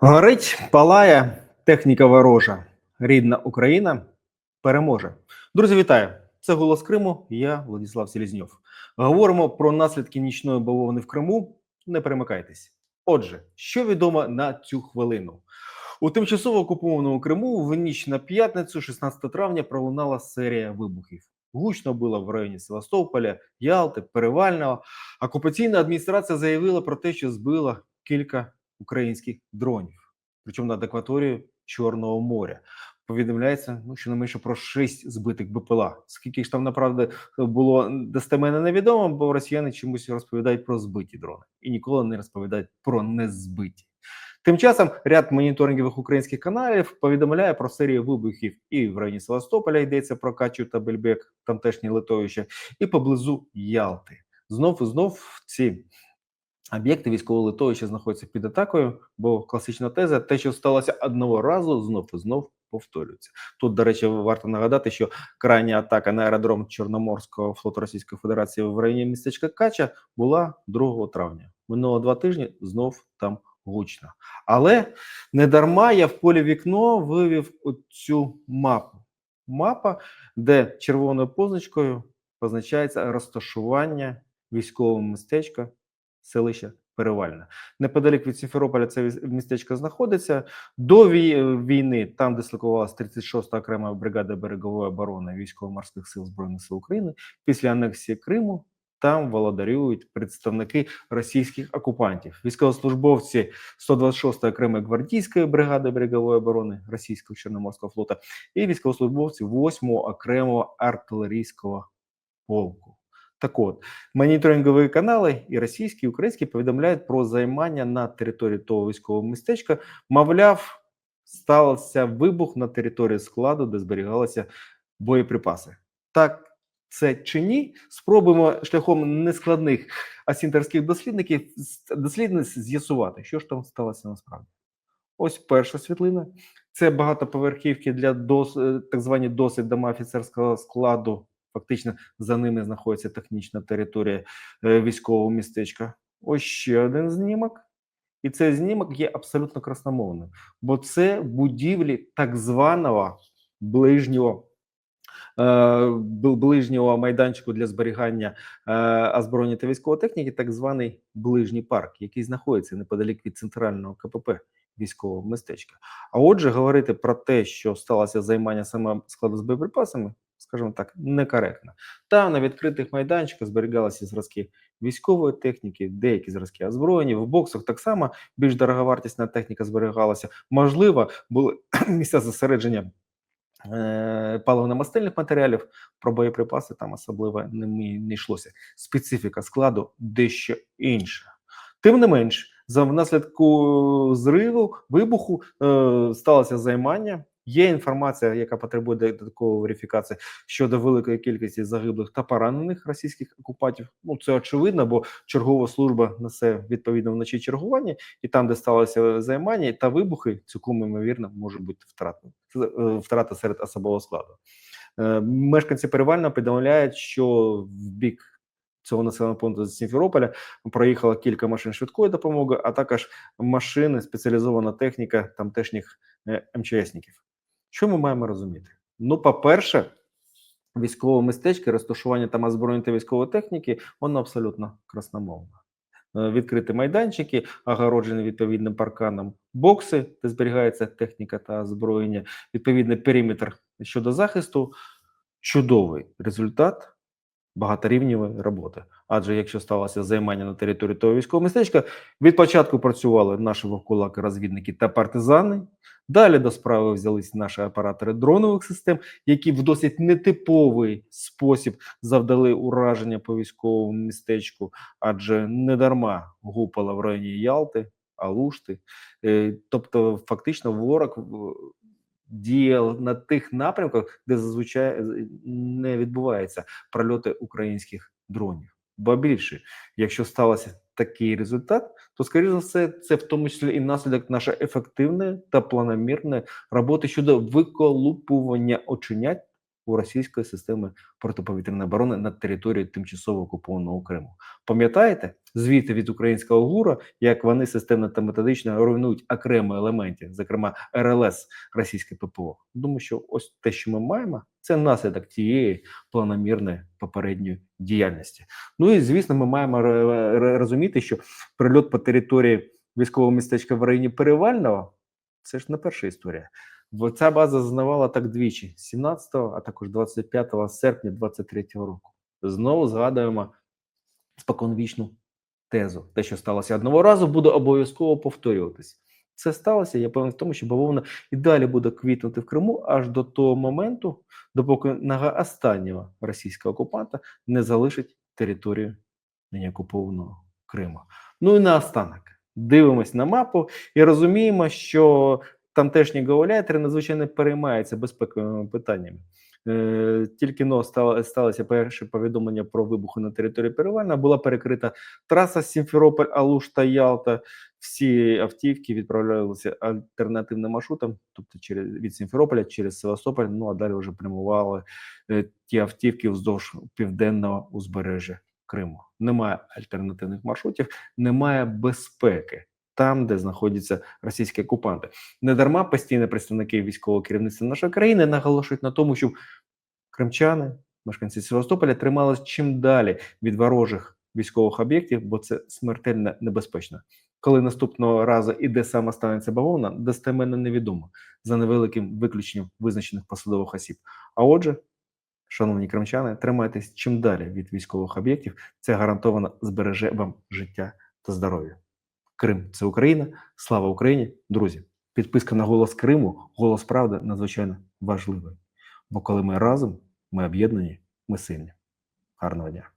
Горить, палає, техніка ворожа. Рідна Україна переможе. Друзі, вітаю! Це голос Криму. Я Владислав Селізньов. Говоримо про наслідки нічної бавовни в Криму. Не перемикайтесь. Отже, що відомо на цю хвилину? У тимчасово окупованому Криму в ніч на п'ятницю, 16 травня, пролунала серія вибухів. Гучно було в районі Севастополя, Ялти, Перевального. Окупаційна адміністрація заявила про те, що збила кілька українських дронів, причому над акваторією Чорного моря. Повідомляється, ну менше про шість збитих БПЛА. Скільки ж там направді було достеменно невідомо, бо росіяни чомусь розповідають про збиті дрони і ніколи не розповідають про незбиті. Тим часом ряд моніторингових українських каналів повідомляє про серію вибухів і в районі Севастополя йдеться про Качу та Бельбек, тамтешнє литовище, і поблизу Ялти. Знов і знов ці об'єкти військового литовища знаходяться під атакою, бо класична теза, те, що сталося одного разу, знов і знов повторюється. Тут, до речі, варто нагадати, що крайня атака на аеродром Чорноморського флоту Російської Федерації в районі містечка Кача була 2 травня. Минуло два тижні знов там гучно. Але не дарма я в полі вікно вивів цю мапу. Мапа, де червоною позначкою позначається розташування військового містечка селища Перевальне. Неподалік від Сімферополя це містечко знаходиться. До війни там дислокувалася 36-та окрема бригада берегової оборони військово-морських сил Збройних сил України. Після анексії Криму там володарюють представники російських окупантів, військовослужбовці 126-ї окремої гвардійської бригади берегової оборони Російського Чорноморського флота і військовослужбовці 8-го окремого артилерійського полку. Так от, моніторингові канали і російські, і українські повідомляють про займання на території того військового містечка. Мовляв, стався вибух на території складу, де зберігалися боєприпаси. Так це чи ні? Спробуємо шляхом нескладних асінтерських дослідників дослідниць з'ясувати, що ж там сталося насправді. Ось перша світлина. Це багатоповерхівки для дос, так звані досить дома офіцерського складу. Фактично за ними знаходиться технічна територія військового містечка. Ось ще один знімок. І цей знімок є абсолютно красномовним, бо це будівлі так званого ближнього е, ближнього майданчику для зберігання е, озброєння та військової техніки, так званий ближній парк, який знаходиться неподалік від центрального КПП військового містечка. А отже, говорити про те, що сталося займання саме складу з боєприпасами, скажімо так, некоректно. Там на відкритих майданчиках зберігалися зразки військової техніки, деякі зразки озброєння. В боксах так само більш дороговартісна техніка зберігалася. Можливо, були місця зосередження е, паливно-мастильних матеріалів. Про боєприпаси там особливо не, не йшлося. Специфіка складу дещо інша. Тим не менш, за внаслідку зриву вибуху е, сталося займання. Є інформація, яка потребує додаткової верифікації щодо великої кількості загиблих та поранених російських окупантів. Ну це очевидно, бо чергова служба несе відповідно вночі чергування, і там, де сталося займання та вибухи, цілком ймовірно може бути втрата втрата серед особового складу. Е, мешканці перевально повідомляють, що в бік цього населеного пункту з Сімферополя проїхало кілька машин швидкої допомоги, а також машини, спеціалізована техніка тамтешніх МЧСників. Що ми маємо розуміти? Ну, по-перше, військове містечко, розташування там озброєння та військової техніки, воно абсолютно красномовне. Відкриті майданчики, огороджені відповідним парканом, бокси, де зберігається техніка та озброєння, відповідний периметр щодо захисту. Чудовий результат багаторівневої роботи. Адже якщо сталося займання на території того військового містечка, від початку працювали наші вовкулаки, розвідники та партизани. Далі до справи взялись наші оператори дронових систем, які в досить нетиповий спосіб завдали ураження по військовому містечку, адже не дарма гупала в районі Ялти, Алушти. Тобто, фактично, ворог діяв на тих напрямках, де зазвичай не відбуваються прольоти українських дронів. Ба більше, якщо сталося такий результат, то скоріше за все, це в тому числі і наслідок нашої ефективної та планомірної роботи щодо виколупування оченят у російської системи протиповітряної оборони над територією тимчасово окупованого Криму. Пам'ятаєте звіти від українського ГУРа, як вони системно та методично руйнують окремі елементи, зокрема РЛС російське ППО? Думаю, що ось те, що ми маємо, це наслідок тієї планомірної попередньої діяльності. Ну і звісно, ми маємо розуміти, що прильот по території військового містечка в районі Перевального це ж не перша історія. Ця база зазнавала так двічі: 17, а також 25 серпня 23 року. Знову згадуємо споконвічну тезу. Те, що сталося одного разу, буде обов'язково повторюватись. Це сталося. Я певен в тому, що бавовна і далі буде квітнути в Криму аж до того моменту, допоки нога останнього російського окупанта не залишить територію нині окупованого Криму. Ну і наостанок дивимось на мапу і розуміємо, що тамтешні гауляйтери надзвичайно переймаються безпековими питаннями. Е, тільки но стало, сталося перше повідомлення про вибухи на території Перевальна. Була перекрита траса Сімферополь, Алуш та Ялта. Всі автівки відправлялися альтернативним маршрутом, тобто через від Сімферополя через Севастополь. Ну а далі вже прямували е, ті автівки вздовж південного узбережжя Криму. Немає альтернативних маршрутів, немає безпеки там, де знаходяться російські окупанти. Недарма постійні представники військового керівництва нашої країни наголошують на тому, що кримчани, мешканці Севастополя, тримались чим далі від ворожих військових об'єктів, бо це смертельно небезпечно. Коли наступного разу і де саме станеться бавовна, достеменно невідомо за невеликим виключенням визначених посадових осіб. А отже, шановні кримчани, тримайтесь чим далі від військових об'єктів. Це гарантовано збереже вам життя та здоров'я. Крим це Україна. Слава Україні, друзі! Підписка на голос Криму, голос правди надзвичайно важливий. Бо коли ми разом, ми об'єднані, ми сильні. Гарного дня!